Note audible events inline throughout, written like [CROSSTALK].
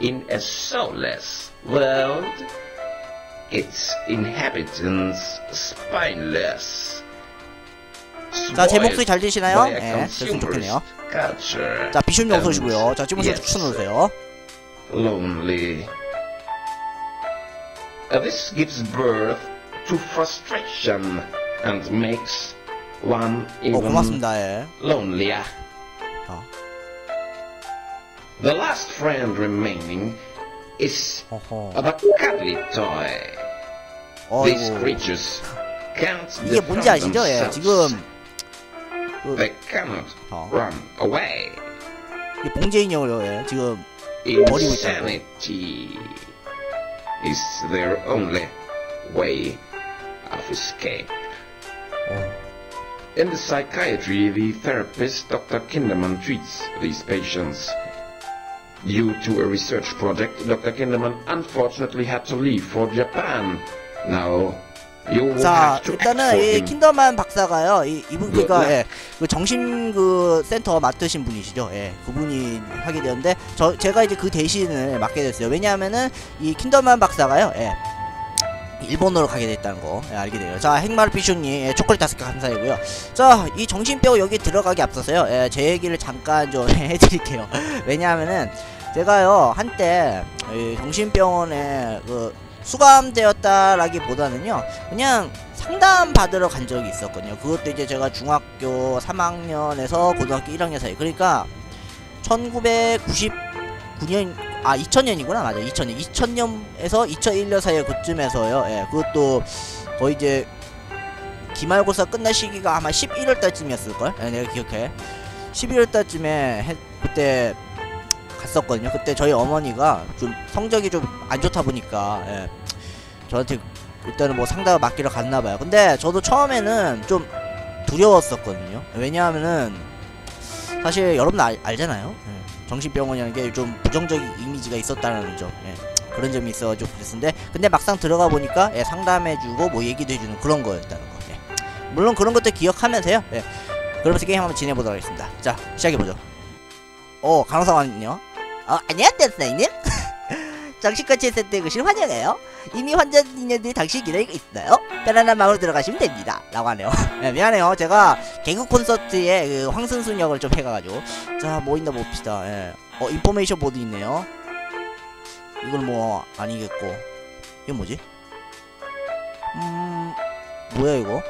in a soulless world, its inhabitants spineless. 자, 제 목소리 잘 spoiled 들리시나요? by a 예, 됐으면 좋겠네요. consumerist culture 자, 비숍님 어서 and 오시고요. 자, 찍으셔서 yes, 추천 누르세요. lonely. Uh, this gives birth to frustration and makes one 어, even 고맙습니다. 예. lonelier. 자, The last friend remaining is 어허. the cuddly toy. These 어이구. creatures can't 이게 뭔지 defend 아시죠? 예, themselves. 지금 그, They cannot 어. run away. 이 봉제 인형을 예, 지금 버리고 있다고. Insanity is their only way of escape. 어, In the psychiatry, the therapist Dr. Kinderman treats these patients. Due to a research project, Dr. Kinderman unfortunately had to leave for Japan. Now, you will 자, have to act 일단은 이. 킨더만 박사가요. 이 이분 그니까 네. 예, 그 정신 그 센터 맡으신 분이시죠. 예, 그분이 하게 되었는데 저 제가 이제 그 대신을 맡게 됐어요. 왜냐하면은 이 킨더만 박사가요. 예. 일본으로 가게 됐다는 거 예, 알게 돼요. 자, 핵마르 피쇼님 예, 초콜릿 다섯 개 감사하고요. 자, 이 정신병 여기 들어가기 앞서서요. 예, 제 얘기를 잠깐 좀 [LAUGHS] 해드릴게요. 왜냐하면은 제가요 한때 이 정신병원에 그 수감되었다라기보다는요 그냥 상담 받으러 간 적이 있었거든요. 그것도 이제 제가 중학교 3학년에서 고등학교 1학년 사이. 그러니까 1999년 아 2000년이구나 맞아 2000년 2000년에서 2001년 사이 그쯤에서요. 예, 그것도 거의 이제 기말고사 끝날 시기가 아마 11월 달쯤이었을 걸. 예, 내가 기억해. 11월 달쯤에 해, 그때 갔었거든요. 그때 저희 어머니가 좀 성적이 좀 안 좋다 보니까 예, 저한테 일단은 뭐 상담을 맡기러 갔나 봐요. 근데 저도 처음에는 좀 두려웠었거든요. 왜냐하면은 사실 여러분 알, 알잖아요. 예, 정신병원이라는 게 좀 부정적인 이미지가 있었다는 점. 예, 그런 점이 있어가지고 그랬는데 근데 막상 들어가 보니까 예, 상담해주고 뭐 얘기도 해주는 그런 거였다는 거. 예. 물론 그런 것들 기억하면서요. 예, 그러면서 게임 한번 진행해보도록 하겠습니다. 자, 시작해보죠. 어, 간호사관은요? 어, 안녕하세요, 선생님. [LAUGHS] 정신과 치료센터에 오신 환영해요. 이미 환자님들이 당신 기다리고 있어요. 편안한 마음으로 들어가시면 됩니다. 라고 하네요. 네, [LAUGHS] 미안해요. 제가 개그 콘서트에 그 황승순 역을 좀 해가가지고. 자, 뭐 있나 봅시다. 예. 어, 인포메이션 보드 있네요. 이건 뭐, 아니겠고. 이건 뭐지? 음, 뭐야, 이거?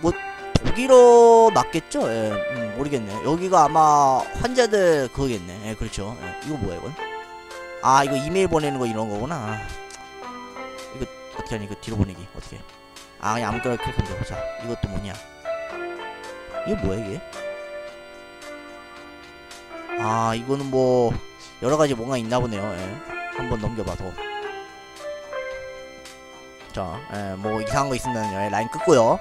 뭐, 독일어 맞겠죠? 예, 음, 모르겠네. 여기가 아마 환자들 그거겠네. 예, 그렇죠. 예, 이거 뭐야, 이건? 아, 이거 이메일 보내는 거 이런 거구나. 이거 어떻게 하니? 이거 뒤로 보내기. 어떻게? 아, 그냥 아무거나 클릭하면 돼. 자, 이것도 뭐냐? 이게 뭐야, 이게? 아, 이거는 뭐, 여러 가지 뭔가 있나 보네요. 예. 한번 넘겨봐도. 자, 예, 뭐 이상한 거 있으면요. 예, 라인 끊고요.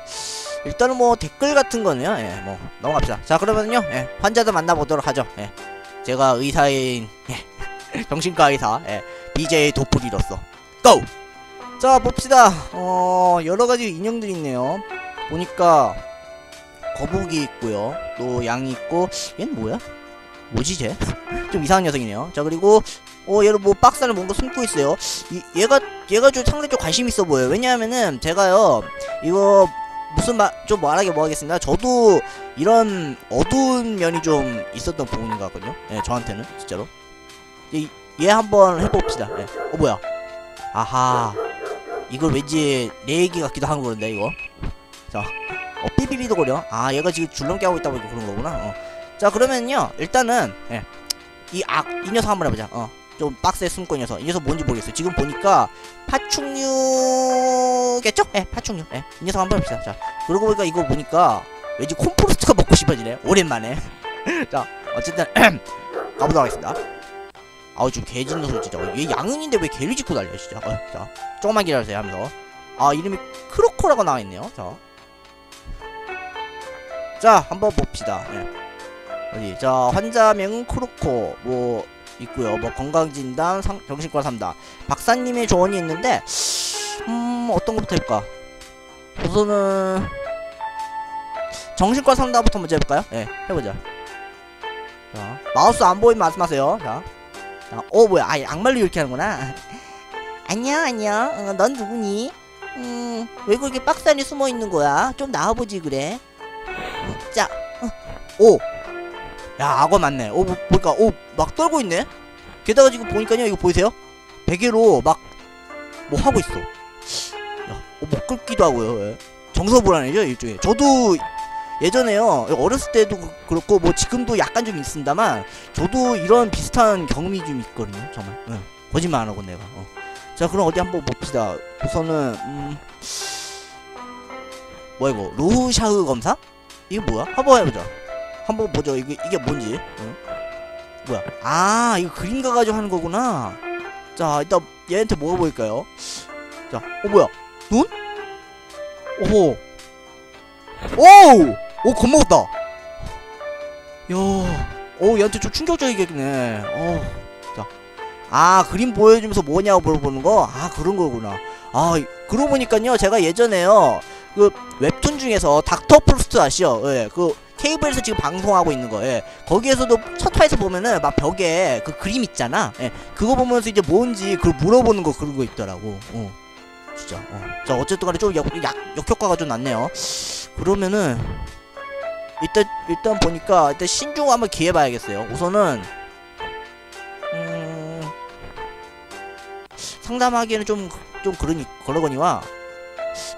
일단은 뭐 댓글 같은 거는요. 예, 뭐 넘어갑시다. 자, 그러면요. 예, 환자들 만나보도록 하죠. 예. 제가 의사인 예, [LAUGHS] 정신과 의사 예, BJ 도플이로서 고! 자, 봅시다. 어, 여러 가지 인형들이 있네요. 보니까 거북이 있고요. 또 양이 있고 얘는 뭐야? 뭐지 쟤? [LAUGHS] 좀 이상한 녀석이네요. 자, 그리고 어, 얘를 뭐 박스 안에 뭔가 숨고 있어요. 이, 얘가 얘가 좀 상당히 좀 관심 있어 보여요. 왜냐하면은 제가요 이거 무슨 말좀 말하게 뭐 하겠습니다. 저도 이런 어두운 면이 좀 있었던 부분인 것 같거든요. 예, 저한테는 진짜로. 얘, 얘 한번 해봅시다. 예. 어 뭐야? 아하. 이걸 왠지 내 얘기 같기도 하고 그런데 이거. 자, 어 삐삐삐도 거려. 아 얘가 지금 줄넘기 하고 있다 보니까 그런 거구나. 어. 자 그러면요 일단은 예. 이악이 녀석 한번 해보자. 어. 좀 박스에 숨고 있는 녀석. 이 녀석 뭔지 모르겠어요. 지금 보니까 파충류겠죠? 예, 파충류. 예, 이 녀석 한번 봅시다. 자, 그러고 보니까 이거 보니까 왠지 콤프로스트가 먹고 싶어지네. 오랜만에. [LAUGHS] 자, 어쨌든 [CLEARS THROAT] 가보도록 하겠습니다. 아우 지금 개 짖는 소리 진짜. 얘 양은인데 왜 개를 짖고 달려 진짜. 어, 자, 조금만 기다려주세요 하면서. 아 이름이 크로코라고 나와 있네요. 자, 자 한번 봅시다. 예. 어디? 자 환자명은 크로코 뭐 있고요. 뭐 건강진단, 상, 정신과 삼다. 박사님의 조언이 있는데, 음 어떤 것부터 해볼까? 우선은 정신과 상담부터 먼저 해볼까요? 예, 해보자. 자, 마우스 안 보이면 말씀하세요. 자, 자, 어 뭐야 아 양말로 이렇게 하는구나 [LAUGHS] 안녕 안녕 어, 넌 누구니? 음 왜 그렇게 박스 안에 숨어 있는 거야? 좀 나와보지 그래 어, 자 어, 오! 야 악어 맞네 오 뭐, 뭐니까 오 막 떨고 있네 게다가 지금 보니까요 이거 보이세요? 베개로 막 뭐 하고 있어 야, 어, 뭐 끓기도 하고요 예. 정서불안이죠 일종의 저도 예전에요 어렸을 때도 그- 그렇고 뭐 지금도 약간 좀 있습니다만 저도 이런 비슷한 경험이 좀 있거든요 정말 예. 거짓말 안 하고 내가 어. 자 그럼 어디 한번 봅시다 우선은 음 뭐야 이거 로샤흐 검사? 이게 뭐야? 한번 해보자 한번 보죠 이게 이게 뭔지. 응? 뭐야? 아 이거 그림 가가지고 하는 거구나. 자 일단 얘한테 뭐 보일까요? 자어 뭐야? 눈? 오호. 오우! 오 겁먹었다. 야오 얘한테 좀 충격적이겠네. 어 아 그림 보여주면서 뭐냐고 물어보는 거? 아 그런 거구나. 아 이- 그러고 보니까요 제가 예전에요 그 웹툰 중에서 닥터 프루스트 아시죠? 예, 그 케이블에서 지금 방송하고 있는 거, 예. 거기에서도 첫 화에서 보면은 막 벽에 그 그림 있잖아. 예. 그거 보면서 이제 뭔지 그걸 물어보는 거거 있더라고. 어. 진짜. 어. 자, 어쨌든 간에 좀 역, 약, 역효과가 좀 났네요. 그러면은 일단 일단 보니까 일단 신중 한번 기회 봐야겠어요. 우선은 음 상담하기에는 좀좀 그러니 그러거니와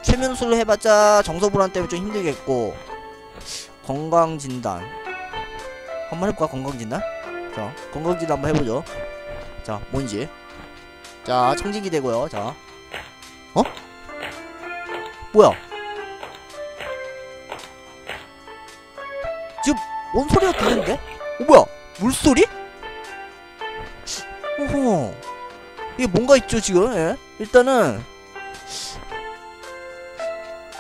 최면술을 해봤자 정서불안 때문에 좀 힘들겠고 건강진단 한번 해볼까 건강진단? 자 건강진단 한번 해보죠 자 뭔지 자 청진기 되고요 자 어? 뭐야 지금 뭔 소리가 들리는데? 어 뭐야 물소리? 오호 이게 뭔가 있죠 지금 예? 일단은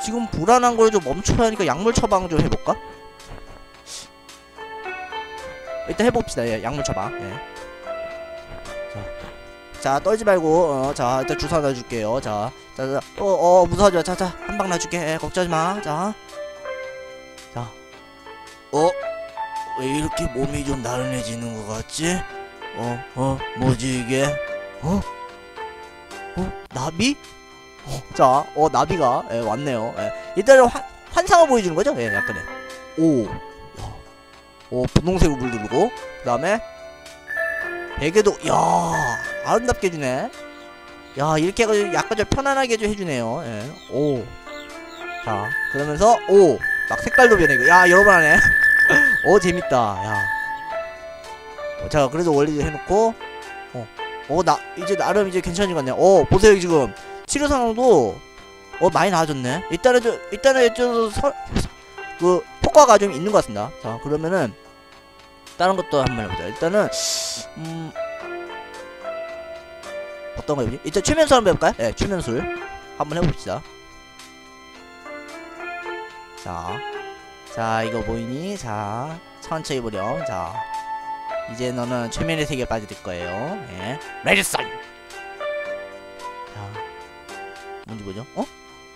지금 불안한 걸 좀 멈춰야 하니까 약물 처방 좀 해볼까? 일단 해봅시다. 예, 약물 처방. 예. 자, 자 떨지 말고, 어, 자 일단 주사 놔줄게요. 자, 자, 자, 어, 어 무서워져. 자, 자, 한 방 놔줄게. 예, 걱정하지 마. 자, 자, 어, 왜 이렇게 몸이 좀 나른해지는 것 같지? 어, 어, 뭐지 이게? 어, 어, 나비? 어, 자, 어 나비가 예, 왔네요. 예. 일단은 환, 환상을 보여주는 거죠? 예, 약간의. 오, 야, 오 분홍색으로 물 누르고 그 다음에 베개도 야 아름답게 해주네. 야 이렇게 해가지고 약간 좀 편안하게 좀 해주네요. 예, 오, 자 그러면서 오 막 색깔도 변해고 야 여러 번 하네. 오 재밌다. 야, 어, 자 그래도 원래 해놓고 어, 어나 이제 나름 이제 괜찮은 것 같네요. 어 보세요 지금. 치료 상황도 어 많이 나아졌네. 일단은 저 일단은 저그 효과가 좀 있는 것 같습니다. 자 그러면은 다른 것도 한번 해보자. 일단은 음 어떤 거 해보지? 일단 최면술 한번 해볼까요? 예, 최면술 한번 해봅시다. 자, 자 이거 보이니? 자 천천히 보렴. 자 이제 너는 최면의 세계에 빠질 거예요. 예, 레드선. 자. 뭔지 뭐죠? 어?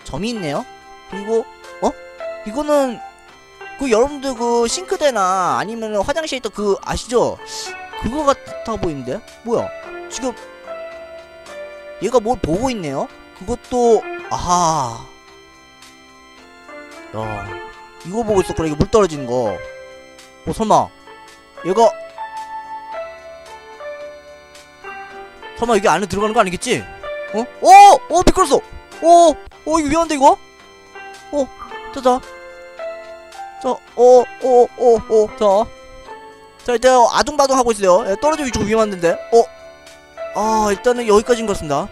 점이 있네요? 그리고 어? 이거는 그 여러분들 그 싱크대나 아니면 화장실에 있던 그 아시죠? 그거 같아 보이는데? 뭐야? 지금 얘가 뭘 보고 있네요? 그것도 아하 야 이거 보고 있었구나 이거 물 떨어지는 거 어, 설마 얘가 설마 여기 안에 들어가는 거 아니겠지? 어? 어! 어 미끄러졌어! 어! 어 이거 위험한데 이거? 어 자자 자어어 어어 자자 일단 아둥바둥 하고 있어요 예, 떨어지기 좀 위험한데 어? 아 일단은 여기까지인 것 같습니다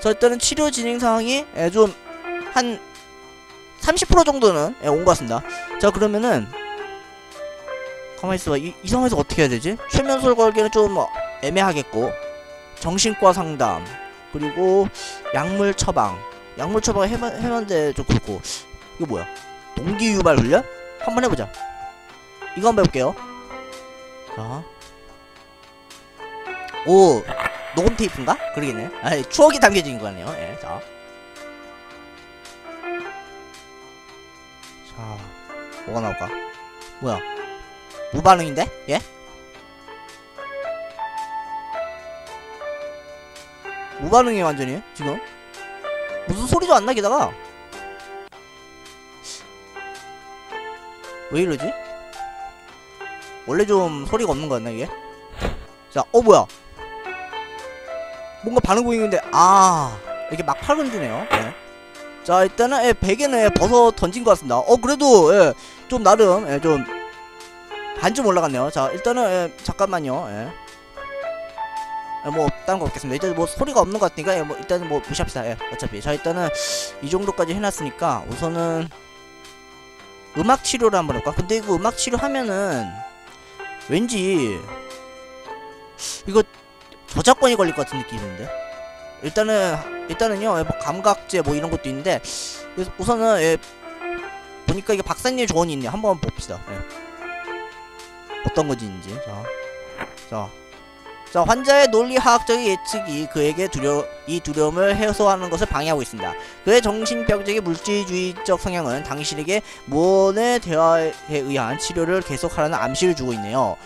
자 일단은 치료 진행 상황이 예, 좀한 30% 정도는 예, 온것 같습니다 자 그러면은 가만히 있어봐 이, 이 상황에서 어떻게 해야 되지? 최면술 걸기는 좀 어, 애매하겠고 정신과 상담 그리고 약물 처방 약물 처방 해만, 해만데 좀 그렇고 이거 뭐야 동기 유발 훈련? 한번 해보자 이거 한번 해볼게요 자. 오 녹음 테이프인가? 그러겠네 아 추억이 담겨진 거네요 예, 자. 자 뭐가 나올까 무반응인데? 예? 무반응이 완전히 지금 무슨 소리도 안 나게다가 왜 이러지? 원래 좀 소리가 없는 거였나 이게? 자, 어 뭐야? 뭔가 반응 보이는데 아 이렇게 막팔 흔드네요. 예. 자 일단은 예, 베개는 예, 벗어 던진 것 같습니다. 어 그래도 예, 좀 나름 예, 좀 반쯤 올라갔네요. 자 일단은 예, 잠깐만요. 예. 예, 뭐 다른 거 없겠습니다. 일단 뭐 소리가 없는 것 같으니까 예, 뭐 일단은 뭐 무시합시다. 예, 어차피 자 일단은 이 정도까지 해놨으니까 우선은 음악 치료를 한번 해볼까? 근데 이거 음악 치료 하면은 왠지 이거 저작권이 걸릴 것 같은 느낌인데 일단은 일단은요 예, 뭐 감각제 뭐 이런 것도 있는데 우선은 예, 보니까 이게 박사님 조언이 있네요 한번 봅시다 예. 어떤 것인지 자, 자, 자 환자의 논리학적인 예측이 그에게 두려 이 두려움을 해소하는 것을 방해하고 있습니다. 그의 정신병적인 물질주의적 성향은 당신에게 무언의 대화에 의한 치료를 계속하라는 암시를 주고 있네요.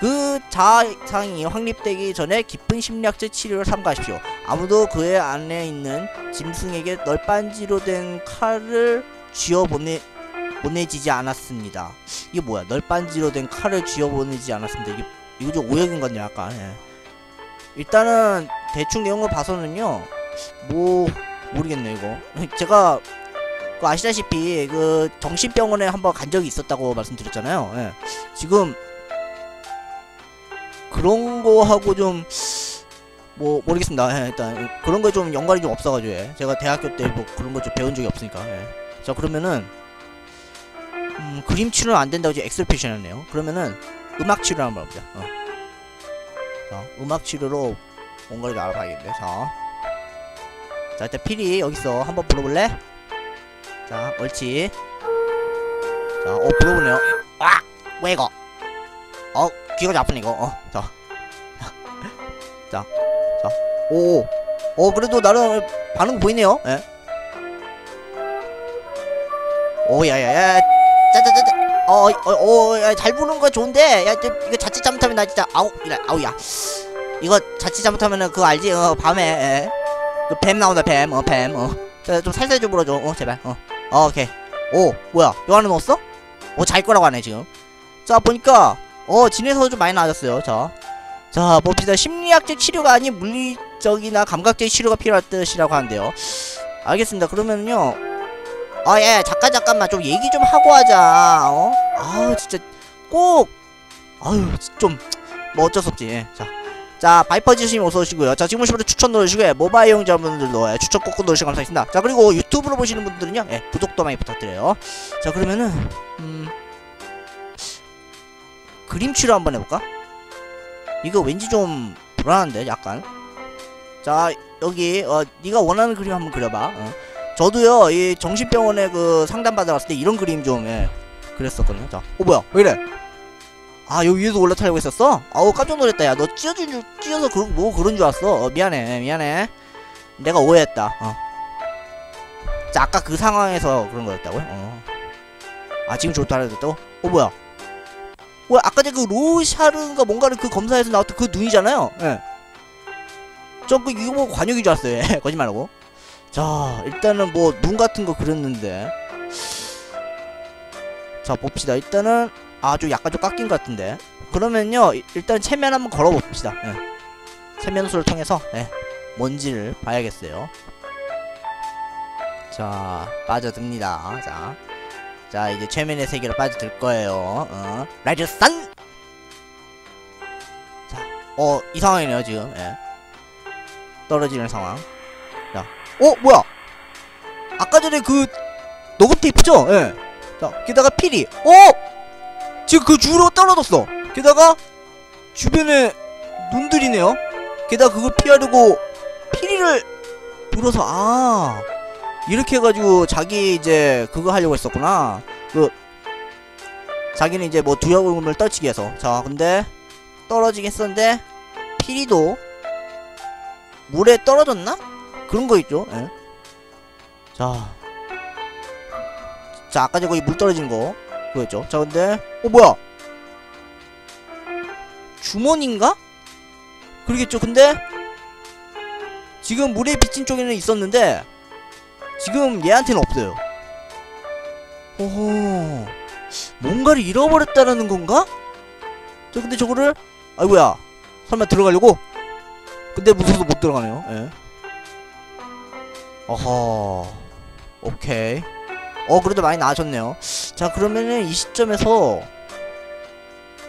그 자상이 확립되기 전에 깊은 심리학적 치료를 삼가하십시오. 아무도 그의 안에 있는 짐승에게 널빤지로 된 칼을 쥐어 보내 보내지지 않았습니다. 이게 뭐야? 널빤지로 된 칼을 쥐어 보내지 않았습니다. 이게 이거 좀 오역인 건데 약간. 예. 일단은 대충 내용을 봐서는요. 뭐 모르겠네 이거. [LAUGHS] 제가 그 아시다시피 그 정신병원에 한번 간 적이 있었다고 말씀드렸잖아요. 예. 지금 그런 거하고 좀 뭐 모르겠습니다. 예, 일단 그런 거에 좀 연관이 좀 없어가지고 예. 제가 대학교 때 뭐 그런 거 좀 배운 적이 없으니까. 예. 자 그러면은 음, 그림 치료는 안 된다고 이제 엑셀 표시해놨네요. 그러면은 음악 치료 한번 해보자. 어. 자 음악 치료로 뭔가를 좀 알아봐야겠네. 자, 자 일단 피리 여기 있어. 한번 불러볼래? 자, 옳지. 자, 어 불러보네요. 아, 왜 이거? 어, 귀가 좀 아프네 이거. 어, 자, [LAUGHS] 자, 자, 오, 어 그래도 나름 반응 보이네요. 예. 오, 야 야야, 짜자자자. 어, 어, 어, 야, 잘 부르는 거 좋은데, 야, 저, 이거 자칫 잘못하면 나 진짜 아우, 이래, 아우 야. 이거 자칫 잘못하면은 그거 알지? 어, 밤에, 예. 그뱀 나온다, 뱀, 어, 뱀, 어. 자, 좀 살살 좀 불어줘, 어, 제발, 어. 어, 오케이. 오, 뭐야, 요 안에 넣었어? 어, 잘 거라고 하네, 지금. 자, 보니까, 어, 진에서 좀 많이 나아졌어요, 자. 자, 봅시다. 심리학적 치료가 아닌 물리적이나 감각적 치료가 필요할 뜻이라고 하는데요. 알겠습니다. 그러면요. 아, 예, 잠깐, 잠깐만. 좀 얘기 좀 하고 하자. 어? 아우, 진짜, 꼭, 아유, 좀, 뭐 어쩔 수 없지. 예, 자. 자, 바이퍼지님 어서 오시고요. 자, 지금 오신 분들 추천 눌러주시고요. 모바일 이용자분들도 예, 추천 꼭꼭 눌러주시면 감사하겠습니다. 자, 그리고 유튜브로 보시는 분들은요, 예, 구독도 많이 부탁드려요. 자, 그러면은, 음, 그림 치료 한번 해볼까? 이거 왠지 좀 불안한데, 약간. 자, 여기, 어, 네가 원하는 그림 한번 그려봐. 어. 저도요, 이 정신병원에 그 상담 받아 갔을 때 이런 그림 좀, 예, 그랬었거든요. 자, 어, 뭐야, 왜 이래? 아, 여기 위에도 올라타려고 했었어? 아우, 깜짝 놀랐다. 야, 너 찢어진 줄, 찢어서 그런, 뭐 그런 줄 알았어. 어, 미안해, 미안해. 내가 오해했다. 어. 자, 아까 그 상황에서 그런 거였다고요? 어. 아, 지금 좋다 그랬다고? 어, 뭐야? 뭐야, 아까 전에 그 로샤르인가 뭔가를 그 검사에서 나왔던 그 눈이잖아요? 예. 저그 이거 뭐 관역인 줄 알았어요. 예, [LAUGHS] 거짓말하고. 자, 일단은 뭐 눈 같은 거 그렸는데. 자, 봅시다. 일단은 아, 좀 약간 좀 깎인 것 같은데. 그러면요, 이- 일단 체면 한번 걸어봅시다. 예. 체면수를 통해서 예, 뭔지를 봐야겠어요. 자, 빠져듭니다. 자, 자 이제 최면의 세계로 빠져들 거예요. 어, 라이즈 산. 자, 어, 이 상황이네요 지금. 예. 떨어지는 상황. 자, 어, 뭐야? 아까 전에 그 녹음 테이프죠? 예. 자, 게다가 필이. 어! 지금 그 주로 떨어졌어. 게다가 주변에 눈들이네요. 게다가 그걸 피하려고 피리를 불어서 아 이렇게 해가지고 자기 이제 그거 하려고 했었구나. 그 자기는 이제 뭐 두려움을 떨치기 위해서 자 근데 떨어지긴 했었는데 피리도 물에 떨어졌나? 그런 거 있죠. 예. 자. 자, 아까 저거 물 떨어진 거. 그거였죠. 자, 근데, 어, 뭐야? 주머니인가? 그러겠죠. 근데, 지금 물에 비친 쪽에는 있었는데 지금 얘한테는 없어요. 오호 뭔가를 잃어버렸다라는 건가? 저 근데 저거를 아이고야 설마 들어가려고? 근데 무서워서 못 들어가네요. 예. 어허 오케이. 어 그래도 많이 나아졌네요. 자 그러면은 이 시점에서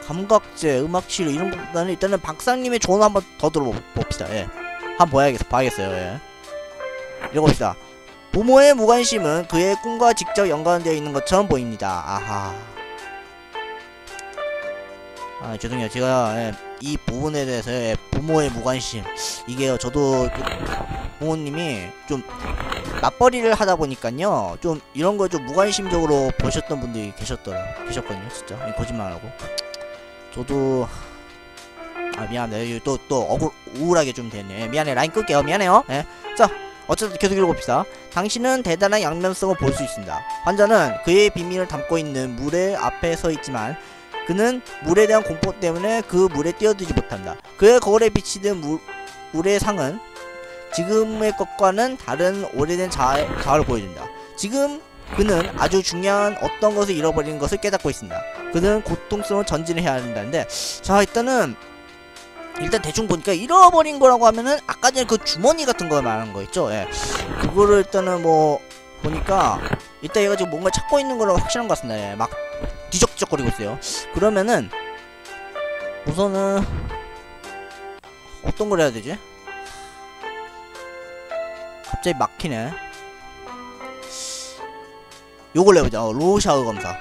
감각제, 음악치료 이런 것보다는 일단은 박사님의 조언 한번 더 들어봅시다. 예. 한번 봐야겠, 봐야겠어요. 예. 읽어봅시다. 부모의 무관심은 그의 꿈과 직접 연관되어 있는 것처럼 보입니다. 아하. 아 죄송해요. 제가 예, 이 부분에 대해서 예, 부모의 무관심 이게요. 저도 그 부모님이 좀 맞벌이를 하다 보니까요. 좀 이런 걸좀 무관심적으로 보셨던 분들이 계셨더라 계셨거든요. 진짜 이 거짓말하고. 저도 아 미안해 또 또 억울 우울하게 좀 됐네 미안해 라인 끌게요 미안해요 예. 자 어쨌든 계속 읽어봅시다 당신은 대단한 양면성을 볼 수 있습니다 환자는 그의 비밀을 담고 있는 물의 앞에 서 있지만 그는 물에 대한 공포 때문에 그 물에 뛰어들지 못한다. 그의 거울에 비치는 물, 물의 상은 지금의 것과는 다른 오래된 자아, 자아를 보여준다. 지금 그는 아주 중요한 어떤 것을 잃어버린 것을 깨닫고 있습니다. 그는 고통스러운 전진을 해야 한다는데 자 일단은 일단 대충 보니까 잃어버린 거라고 하면은 아까 전에 그 주머니 같은 거 말하는 거 있죠? 예. 그거를 일단은 뭐 보니까 일단 얘가 지금 뭔가 찾고 있는 거라고 확실한 것 같습니다. 예, 막 뒤적뒤적거리고 있어요 그러면은 우선은 어떤 걸 해야 되지 갑자기 막히네 요걸 해보자 어, 로샤우 검사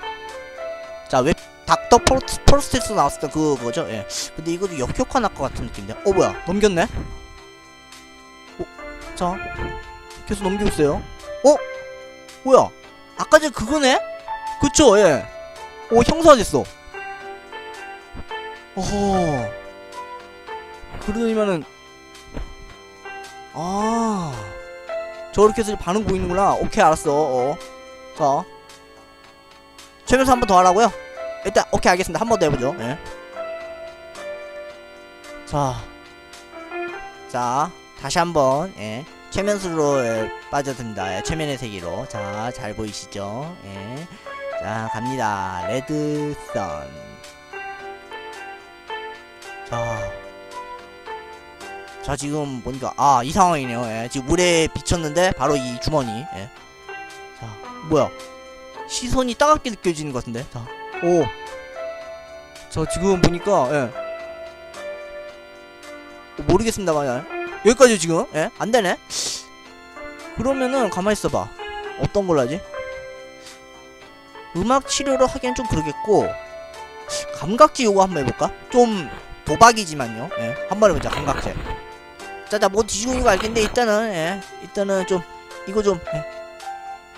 자, 웹 닥터 포르스, 포르스테스 나왔을 때 그, 그거죠? 예. 근데 이것도 역효과 날 것 같은 느낌인데. 어, 뭐야. 넘겼네? 어, 자. 계속 넘기고 있어요. 어? 뭐야. 아까 전에 그거네? 그쵸, 예. 오, 형사됐어. 어허. 그러더니만은, 아. 저렇게 해서 반응 보이는구나. 오케이, 알았어. 어. 자. 최면서 한 번 더 하라고요? 일단 오케이 알겠습니다 한 번 더 해보죠 예. 자, 자 다시 한번 예. 최면수로 예, 빠져듭니다 예, 최면의 세계로 자 잘 보이시죠 예. 자 갑니다 레드선 자, 자 지금 보니까 아 이 상황이네요 예. 지금 물에 비쳤는데 바로 이 주머니 예. 자 뭐야 시선이 따갑게 느껴지는 것 같은데 자 오. 저 지금 보니까 예. 어, 모르겠습니다만 여기까지 지금 예? 안 되네. 그러면은 가만히 있어봐. 어떤 걸로 하지? 음악 치료를 하기엔 좀 그러겠고 감각제 요거 한번 해볼까? 좀 도박이지만요. 예. 한번 해보자 감각제. 자자 뭐 뒤지고 이거 알겠는데 일단은 예. 일단은 좀 이거 좀 예.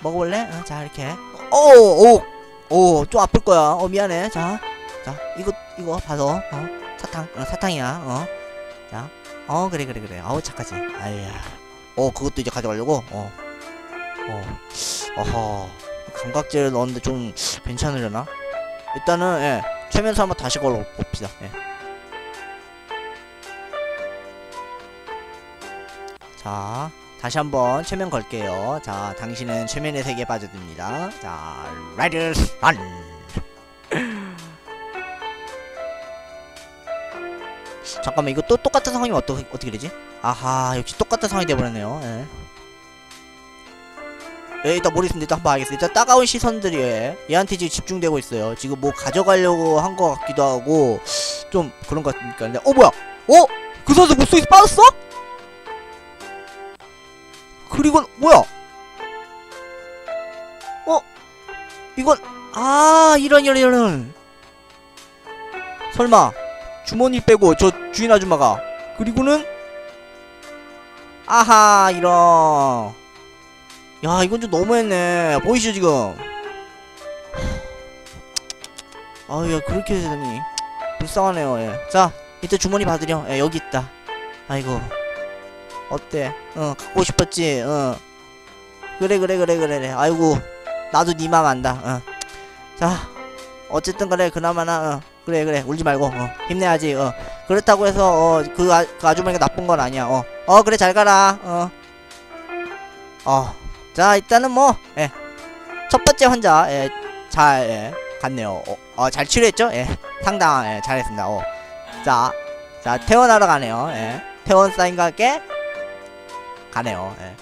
먹어볼래? 어, 자 이렇게. 오오 오, 좀 아플 거야. 어, 미안해. 자, 자, 이거, 이거 봐서, 어, 사탕, 어, 사탕이야, 어. 자, 어, 그래, 그래, 그래. 어우, 착하지. 아이야. 어, 그것도 이제 가져가려고? 어, 어, 어허. 감각제를 넣었는데 좀 괜찮으려나? 일단은, 예, 최면서 한번 다시 걸어 봅시다. 예. 자, 다시 한번 최면 걸게요. 자, 당신은 최면의 세계에 빠져듭니다. 자, 라이드 런. 잠깐만 이거 또 똑같은 상황이면 어떻게 어떻게 되지? 아하 역시 똑같은 상황이 돼버렸네요. 예. 예, 일단 모르겠습니다. 일단 한번 알겠습니다. 일단 따가운 시선들이 예, 얘한테 지금 집중되고 있어요. 지금 뭐 가져가려고 한 것 같기도 하고 좀 그런 것 같으니까. 근데 어 뭐야? 어? 그 선수 물속에 빠졌어? 그리고 뭐야? 어? 이건 아 이런 이런 이런 설마 주머니 빼고 저 주인 아줌마가 그리고는 아하 이런 야 이건 좀 너무했네. 보이시죠 지금? 아야 그렇게 되다니 불쌍하네요 예. 자 이때 주머니 받으려 예, 여기 있다. 아이고. 어때? 어 갖고 싶었지? 어. 그래 그래 그래 그래 그래. 아이고 나도 니맘 안다. 어. 자 어쨌든 그래 그나마나 어. 그래 그래. 울지 말고 어. 힘내야지 어. 그렇다고 해서 어그 아, 그 아주머니가 나쁜 건 아니야 어. 어 그래 잘 가라 어. 어. 자 일단은 뭐 예 첫 번째 환자 예, 잘 예, 갔네요. 어, 어, 잘 치료했죠? 예 상당 예, 잘했습니다. 어. 자, 자 퇴원하러 가네요. 예 퇴원 사인과 함께 가네요. 예.